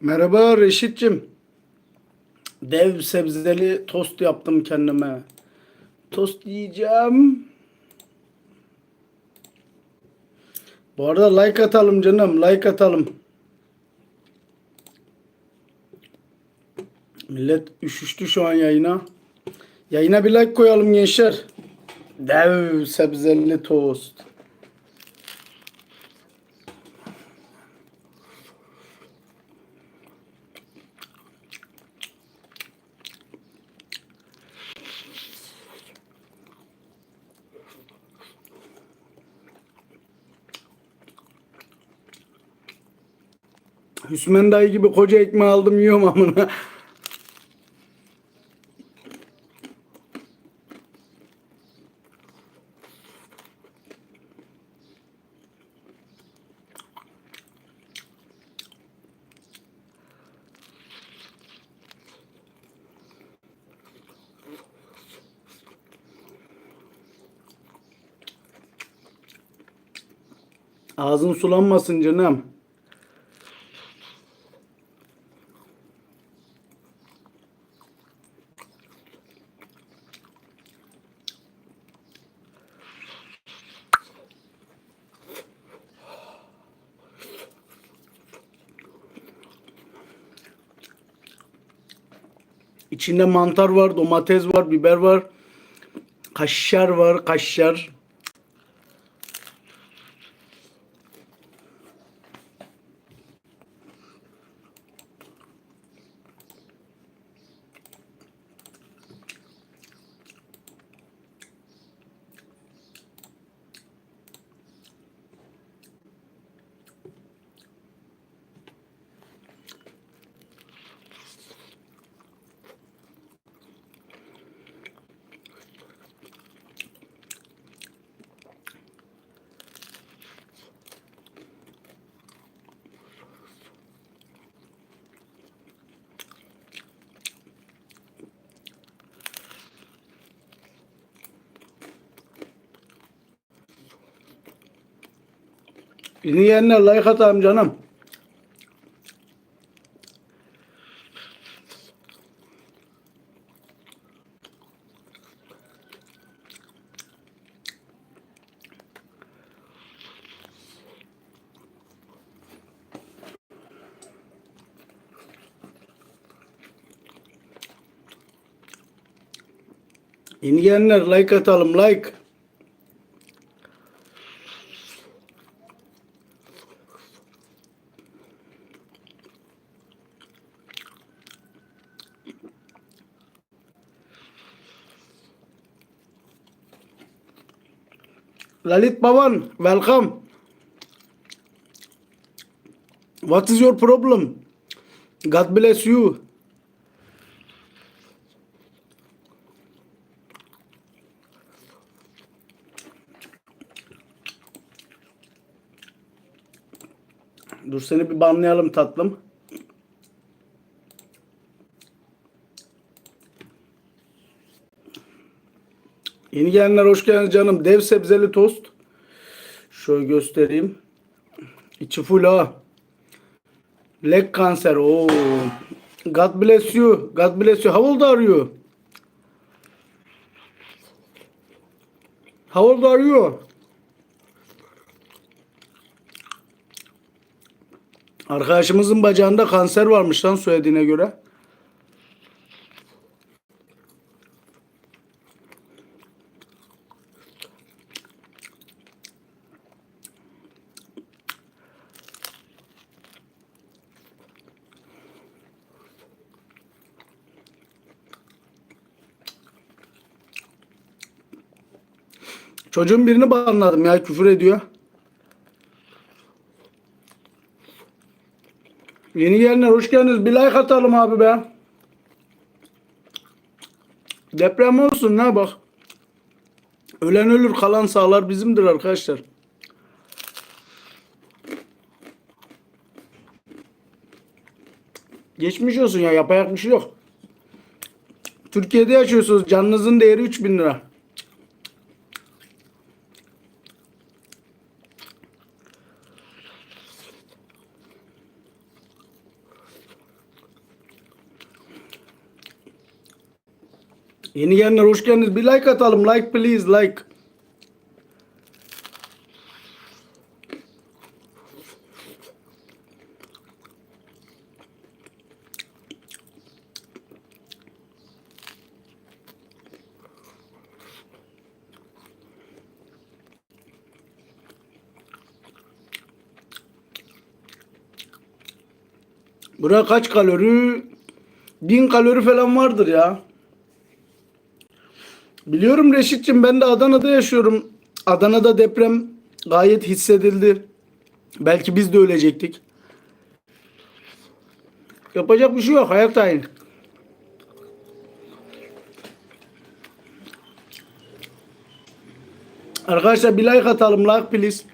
Merhaba Reşit'cim. Dev sebzeli tost yaptım kendime. Tost yiyeceğim. Bu arada like atalım canım. Like atalım. Millet üşüştü şu an yayına. Yayına bir like koyalım gençler. Dev sebzeli tost. Hüsmen dayı gibi koca ekmeği aldım yiyorum amına. Ağzın sulanmasın canım. İçinde mantar var, domates var, biber var. Kaşar var, kaşar. Yeni yiyenler like atalım canım. Yeni like atalım like. Lalit Baban, welcome. What is your problem? God bless you. Dur seni bir banlayalım tatlım. Yeni gelenler hoş geldiniz canım. Dev sebzeli tost. Şöyle göstereyim. İçi full ha. Leg kanser. Oo. God bless you. God bless you. How old are you? How old are you? Arkadaşımızın bacağında kanser varmış lan söylediğine göre. Çocuğun birini banladım ya küfür ediyor. Yeni gelenler hoş geldiniz. Bir like atalım abi be. Deprem olsun ne bak. Ölen ölür kalan sağlar bizimdir arkadaşlar. Geçmiş olsun ya yapacak bir şey yok. Türkiye'de yaşıyorsunuz. Canınızın değeri 3000 lira. Yeni gelenler hoş geldiniz. Bir like atalım. Like please like. Bura kaç kalori? 1000 kalori falan vardır ya. Biliyorum Reşit'cim ben de Adana'da yaşıyorum. Adana'da deprem gayet hissedildi. Belki biz de ölecektik. Yapacak bir şey yok. Hayat aynı. Arkadaşlar bir like atalım. Like please.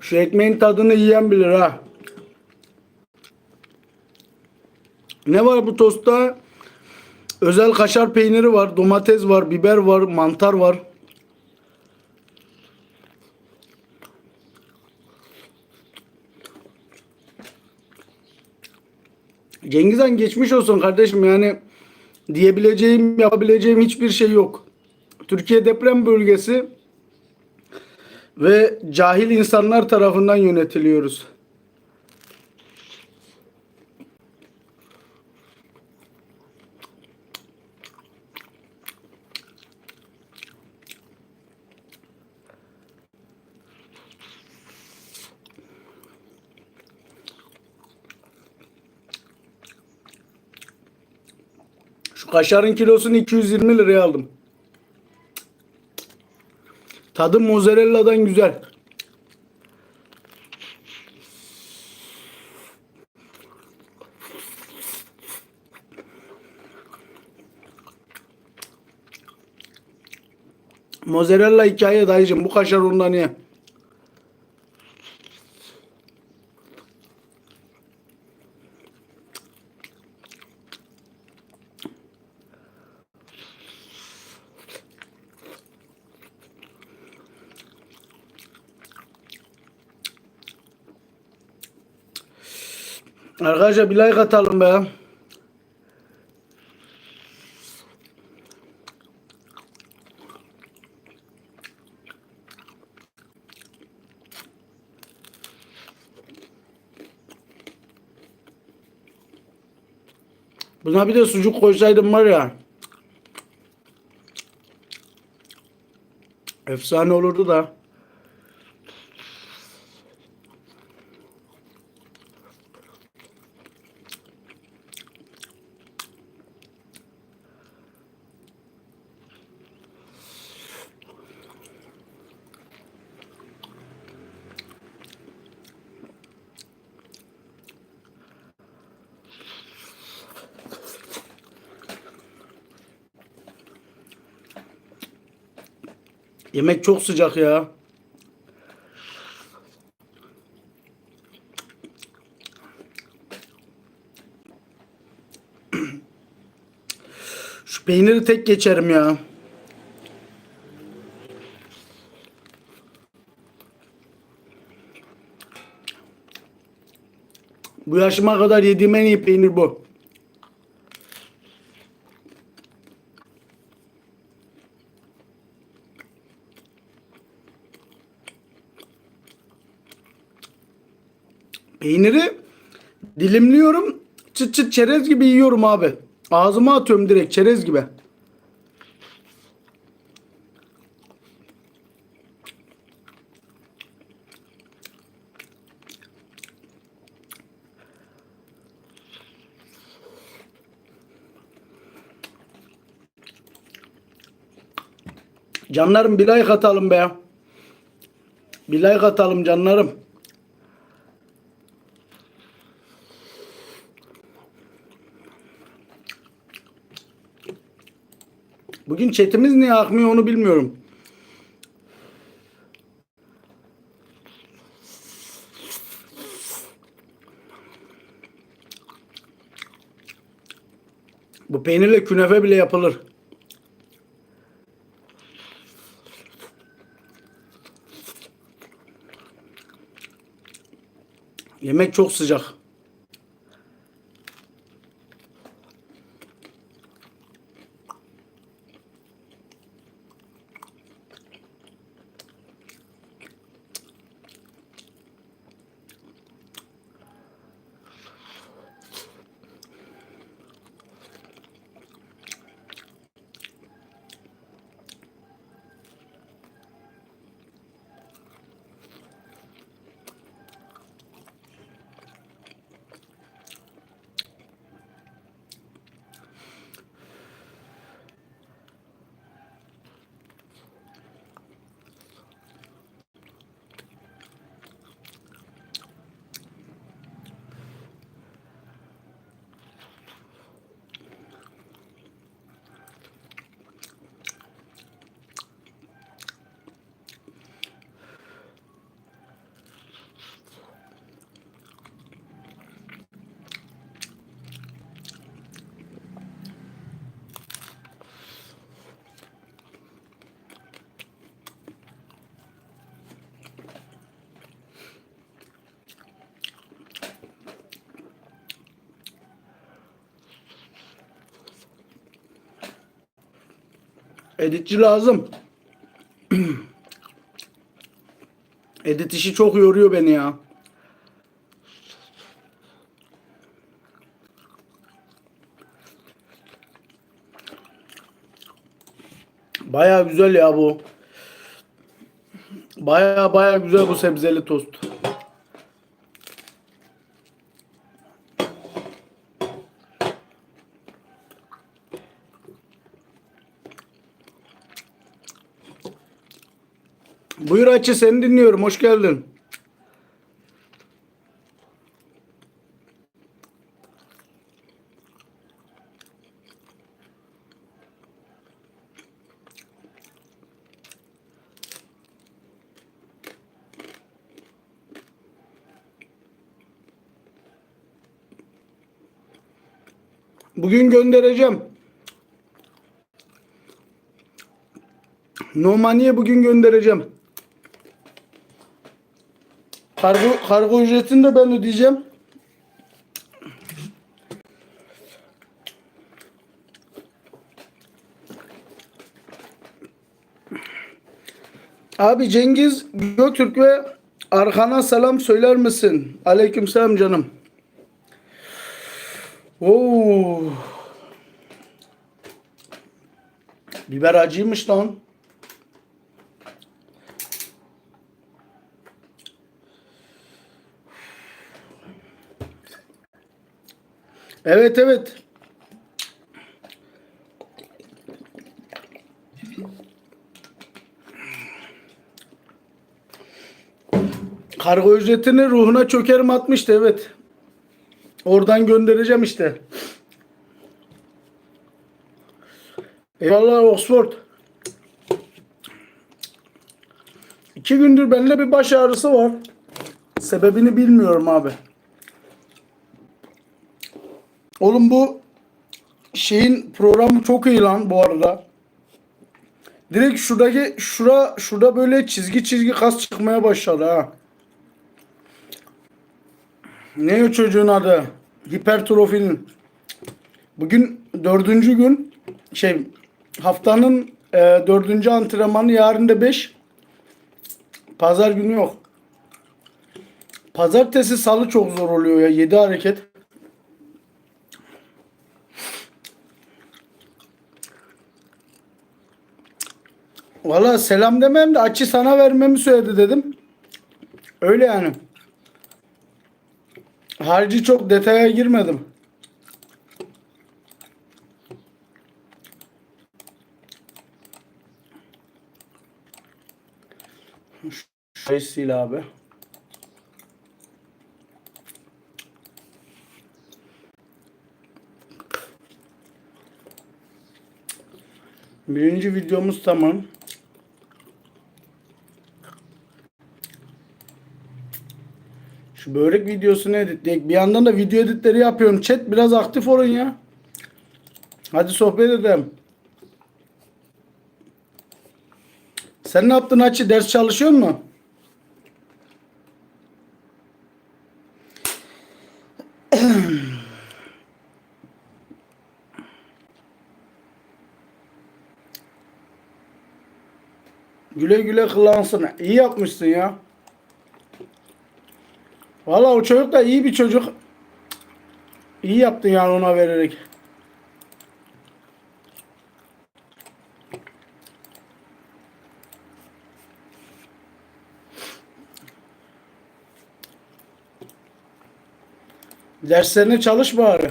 Şu ekmeğin tadını yiyen bilir ha. Ne var bu tostta? Özel kaşar peyniri var, domates var, biber var, mantar var. Cengizhan geçmiş olsun kardeşim yani diyebileceğim, yapabileceğim hiçbir şey yok. Türkiye deprem bölgesi ve cahil insanlar tarafından yönetiliyoruz. Şu kaşarın kilosunu 220 liraya aldım. Tadı mozzarella'dan güzel. Mozzarella hikaye dayıcım. Bu kaşar ondan ye. Arkadaşlar bir like atalım be. Buna bir de sucuk koysaydım var ya. Efsane olurdu da. Yemek çok sıcak ya. Şu peyniri tek geçerim ya. Bu yaşıma kadar yediğim en iyi peynir bu. Peyniri dilimliyorum. Çıt çıt çerez gibi yiyorum abi. Ağzıma atıyorum direkt çerez gibi. Canlarım bir like atalım be. Bir like atalım canlarım. Bugün chatimiz niye akmıyor onu bilmiyorum. Bu peynirle künefe bile yapılır. Yemek çok sıcak. Editçi lazım. Edit işi çok yoruyor beni ya. Baya güzel ya bu. Baya baya güzel bu sebzeli tost. Buyur Açı seni dinliyorum. Hoş geldin. Bugün göndereceğim. Nomaniye bugün göndereceğim. Kargo, kargo ücretini de ben ödeyeceğim. Abi Cengiz Götürk ve arkana selam söyler misin? Aleykümselam canım. Oo. Biber acıymış lan. Evet evet. Kargo ücretini ruhuna çökerim atmıştı evet. Oradan göndereceğim işte. Eyvallah Oxford. İki gündür bende bir baş ağrısı var. Sebebini bilmiyorum abi. Oğlum bu şeyin programı çok iyi lan bu arada. Direkt şuradaki şura şurada böyle çizgi çizgi kas çıkmaya başladı ha. Ne o çocuğun adı? Hipertrofinin. Bugün dördüncü gün şey haftanın e, dördüncü antrenmanı yarın da beş. Pazar günü yok. Pazartesi salı çok zor oluyor ya. Yedi hareket. Valla selam demem de açı sana vermemi söyledi dedim. Öyle yani. Harici çok detaya girmedim. Şurayı sil abi. Birinci videomuz tamam. Şu börek videosunu editleyek. Bir yandan da video editleri yapıyorum. Chat biraz aktif olun ya. Hadi sohbet edelim. Sen ne yaptın Açı? Ders çalışıyor mu? güle güle kullansın. İyi yapmışsın ya. Valla o çocuk da iyi bir çocuk. İyi yaptın yani ona vererek. Derslerine çalış bari.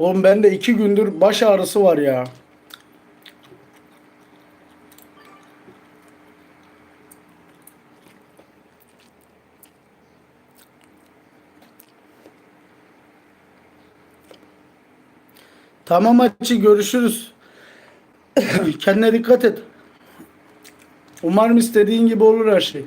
Oğlum bende iki gündür baş ağrısı var ya. Tamam açı görüşürüz. Kendine dikkat et. Umarım istediğin gibi olur her şey.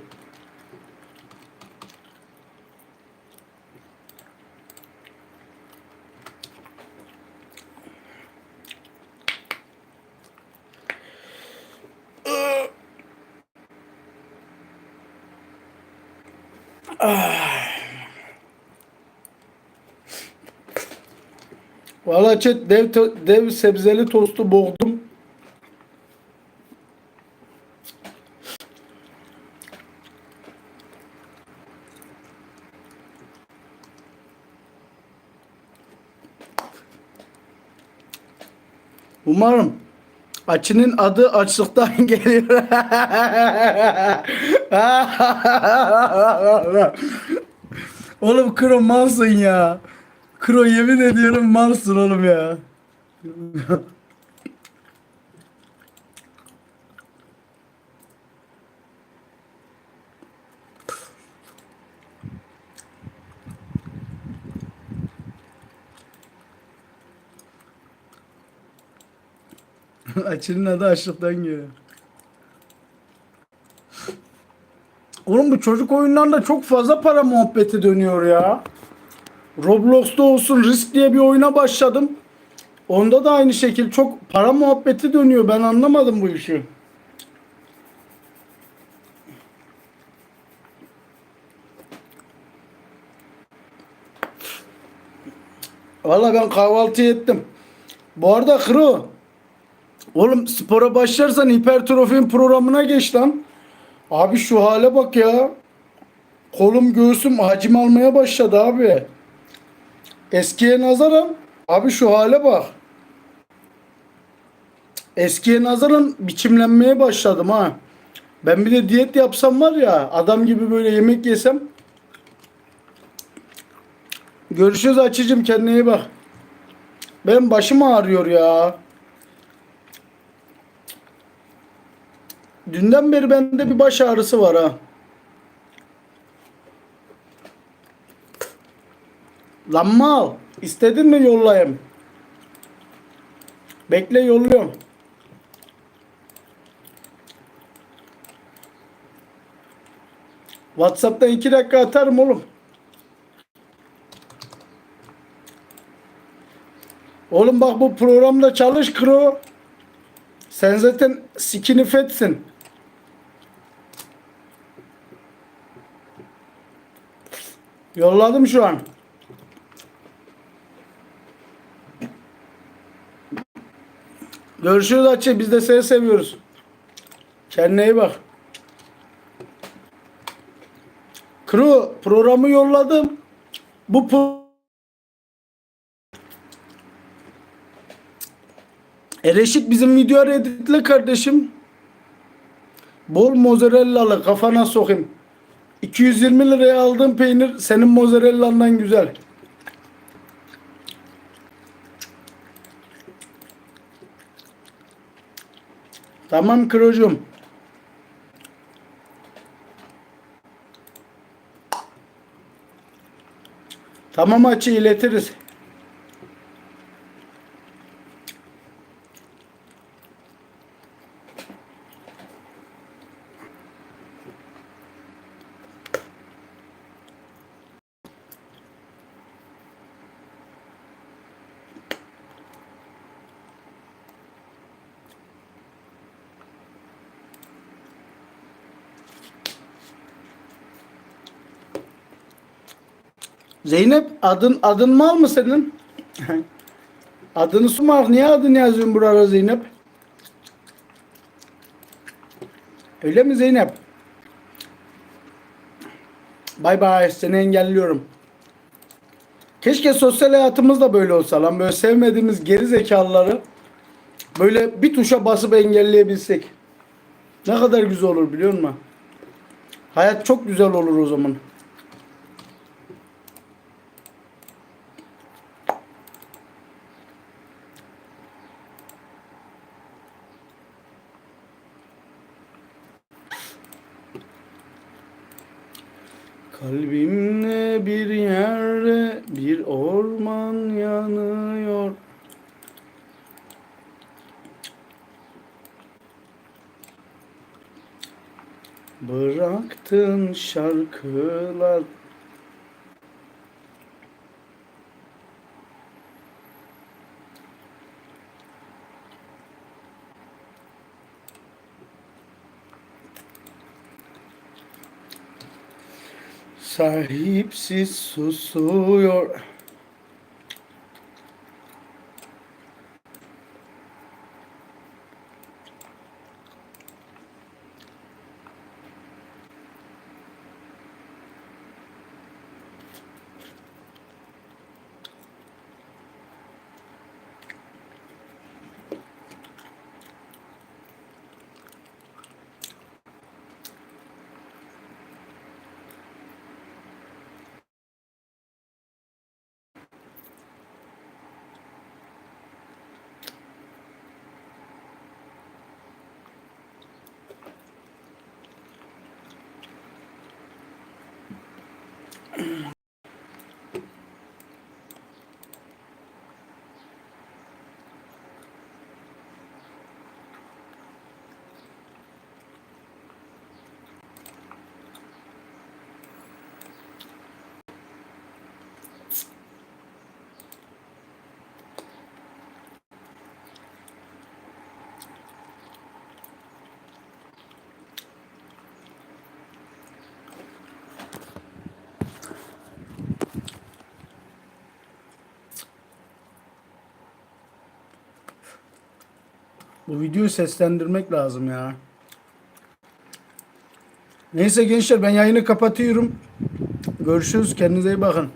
Valla chat dev, dev sebzeli tostu boğdum. Umarım açının adı açlıktan geliyor. oğlum Kro malsın ya. Kro yemin ediyorum malsın oğlum ya. Açının adı açlıktan geliyor. Oğlum bu çocuk oyunlarında çok fazla para muhabbeti dönüyor ya. Roblox'ta olsun Risk diye bir oyuna başladım. Onda da aynı şekil çok para muhabbeti dönüyor. Ben anlamadım bu işi. Valla ben kahvaltı ettim. Bu arada Kro. Oğlum spora başlarsan hipertrofin programına geç lan. Abi şu hale bak ya. Kolum göğsüm hacim almaya başladı abi. Eskiye nazaran abi şu hale bak. Eskiye nazaran biçimlenmeye başladım ha. Ben bir de diyet yapsam var ya adam gibi böyle yemek yesem. Görüşürüz açıcım kendine iyi bak. Benim başım ağrıyor ya. Dünden beri bende bir baş ağrısı var ha. Lan mal. İstedin mi yollayayım? Bekle yolluyorum. Whatsapp'tan iki dakika atarım oğlum. Oğlum bak bu programda çalış kro. Sen zaten sikini fetsin. Yolladım şu an. Görüşürüz Açı. Biz de seni seviyoruz. Kendine iyi bak. Kru programı yolladım. Bu pro- E Reşit bizim videoları editle kardeşim. Bol mozzarellalı kafana sokayım. 220 liraya aldığım peynir senin mozzarellandan güzel. Tamam Krocuğum. Tamam açı iletiriz. Zeynep adın adın mal mı senin? Adını sumak niye adını yazıyorsun buraya Zeynep? Öyle mi Zeynep? Bay bay seni engelliyorum. Keşke sosyal hayatımız da böyle olsa lan. Böyle sevmediğimiz geri zekalıları böyle bir tuşa basıp engelleyebilsek. Ne kadar güzel olur biliyor musun? Hayat çok güzel olur o zaman. Kalbimde bir yerde bir orman yanıyor. Bıraktın şarkılar Sahipsiz susuyor. Bu videoyu seslendirmek lazım ya. Neyse gençler ben yayını kapatıyorum. Görüşürüz. Kendinize iyi bakın.